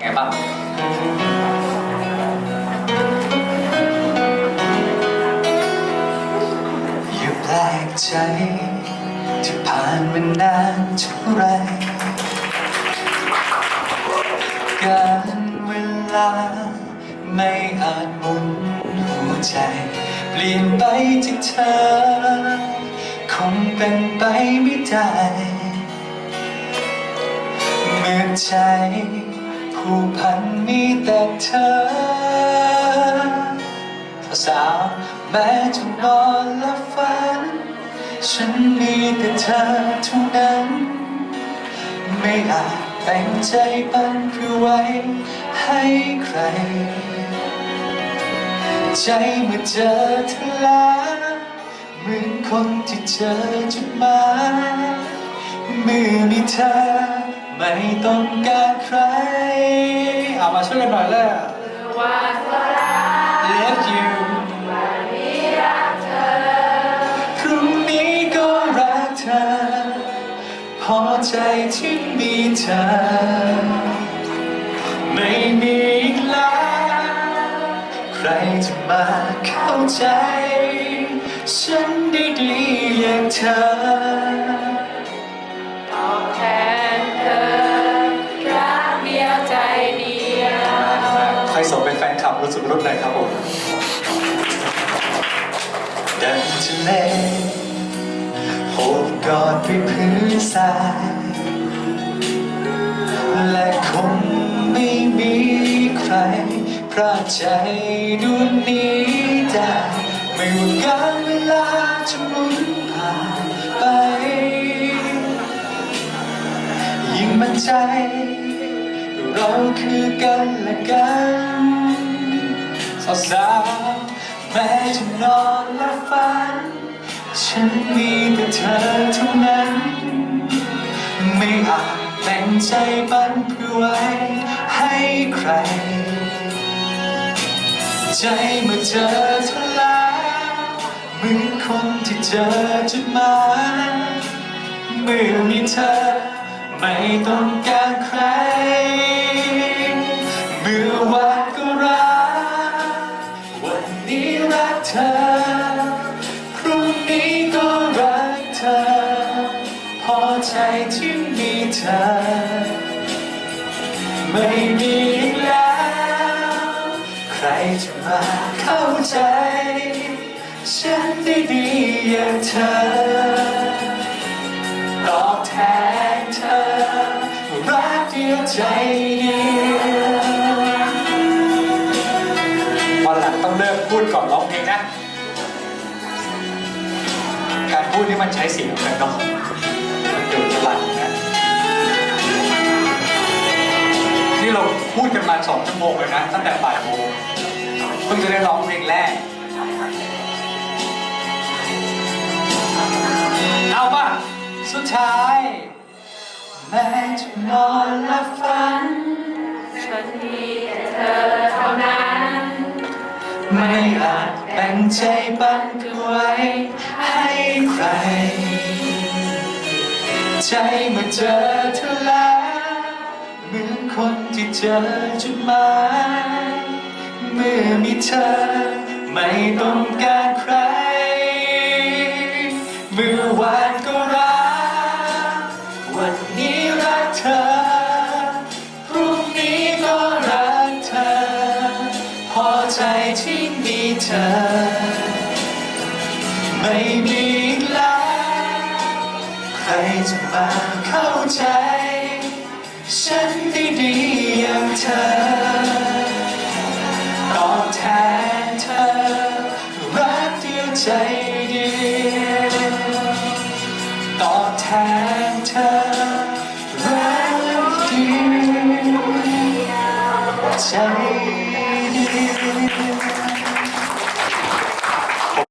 ไงบ้างอย่าแปลกใจ ที่ผ่านมานานเท่าไร การเวลาไม่อาจหมุนหัวใจ เปลี่ยนไปจากเธอ คงเป็นไปไม่ได้ เมื่อใจ ผูกพันมีแต่เธอสาวแม้จะนอนและฝัน ฉันมีแต่เธอเท่านั้น ไม่อาจแบ่งใจปันเพื่อไว้ให้ใคร ใจเมื่อเจอเธอแล้วเหมือนคนที่เจอจุดหมายเมื่อมีเธอ ไม่ต้องการใคร เอามาช่วยกันหน่อยเลย Love you พรุ่งนี้ก็รักเธอ พอใจที่มีเธอ ไม่มีอีกแล้ว ใครจะมาเข้าใจ ฉันได้ดีอย่างเธอ สมเป็นแฟนคลับรู้สึกรุ่นไหนครับผมดังทะเลโอบกอดไปพื้นทรายและคงไม่มีใครพรากใจดวงนี้ได้ไม่ว่าการเวลาจะหมุนผ่านไป ยิ่งมั่นใจ เราคือกันและกัน สาวแม้จะนอนและฝัน ฉันมีแต่เธอเท่านั้น ไม่อาจแบ่งใจปันเพื่อไว้ให้ใคร ใจเมื่อเจอเธอแล้วเหมือนคนที่เจอจุดหมายเมื่อมีเธอไม่ต้อง นี้ก็รักเธอ พอใจที่มีเธอ ไม่มีอีกแล้ว ใครจะมาเข้าใจ ฉันได้ดีอย่างเธอ ตอบแทนเธอ รักเดียวใจเดียววันหลังต้องเลิกพูดก่อนร้องเพลงนะ พูดนี่มันใช้เสียงกันเนาะมันดูพลังนะนี่เราพูดกันมาสองชั่วโมงเลยนะ ตั้งแต่บ่ายโมงเพิ่งจะได้ร้องเพลงแรก เอาป่ะ สุดท้าย แม้จะนอนและฝัน ฉันมีแต่เธอเท่านั้น ไม่อาจแบ่งใจปันเพื่อไว้ ใจเมื่อเจอเธอแล้วเหมือนคนที่เจอจุดหมายเมื่อมีเธอไม่ต้องการใคร เมื่อวานก็รัก วันนี้รักเธอ พรุ่งนี้ก็รักเธอ พอใจที่มีเธอ ไม่มีอีกแล้วใครจะ มาเข้าใจ ฉันได้ดีอย่างเธอตอบแทนเธอ รักเดียวใจเดียวตอบแทนเธอ รักเดียวใจ